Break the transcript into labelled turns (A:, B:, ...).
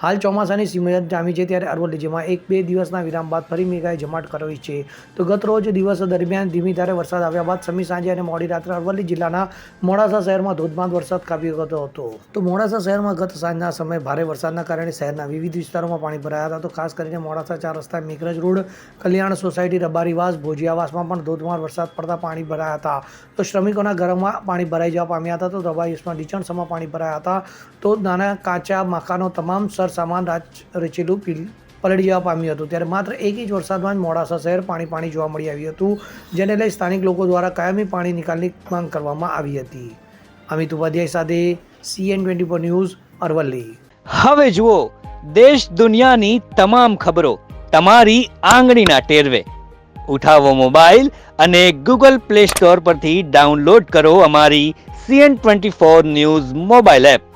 A: હાલ ચોમાસાની સિમત જામી છે ત્યારે અરવલ્લી, જેમાં એક બે દિવસના વિરામ બાદ ફરી મેઘાએ જમાટ કરાવી છે. તો ગત રોજ દિવસ દરમિયાન ધીમી ધારે વરસાદ આવ્યા બાદ સમી સાંજે અને મોડી રાત્રે અરવલ્લી જિલ્લાના મોડાસા શહેરમાં ધોધમાર વરસાદ કાપી ગયો હતો. તો મોડાસા શહેરમાં ગત સાંજના સમયે ભારે વરસાદના કારણે શહેરના વિવિધ વિસ્તારોમાં પાણી ભરાયા હતા. તો ખાસ કરીને મોડાસા ચાર રસ્તા, મેઘરજ રોડ, કલ્યાણ સોસાયટી રબારીવાસ ભોજિયાવાસમાં પણ ધોધમાર વરસાદ પડતા પાણી ભરાયા હતા. તો શ્રમિકોના ઘરોમાં પાણી ભરાઈ જવા પામ્યા હતા. તો રબારીવાસમાં ડીચણસમાં પાણી ભરાયા હતા. તો નાના કાચા મકાનો તમામ સર સામાન રાજ રચેલું પીલ પલળી જવા પામ્યું હતું. ત્યારે માત્ર એક ઇંચ વરસાદમાં જ મોડાસા શહેર પાણી પાણી જોવા મળી આવ્યું હતું, જેને લઈ સ્થાનિક લોકો દ્વારા કાયમી પાણી નિકાલની માંગ કરવામાં આવી હતી. અમિત ઉપાધ્યાય સાથે CN twenty four news, Aravalli.
B: હવે જુઓ, દેશ દુનિયાની તમામ ખબરો તમારી આંગળીના ટેરવે. ઉઠાવો મોબાઈલ અને ગૂગલ પ્લે સ્ટોર પરથી ડાઉનલોડ કરો અમારી CN twenty four news mobile app.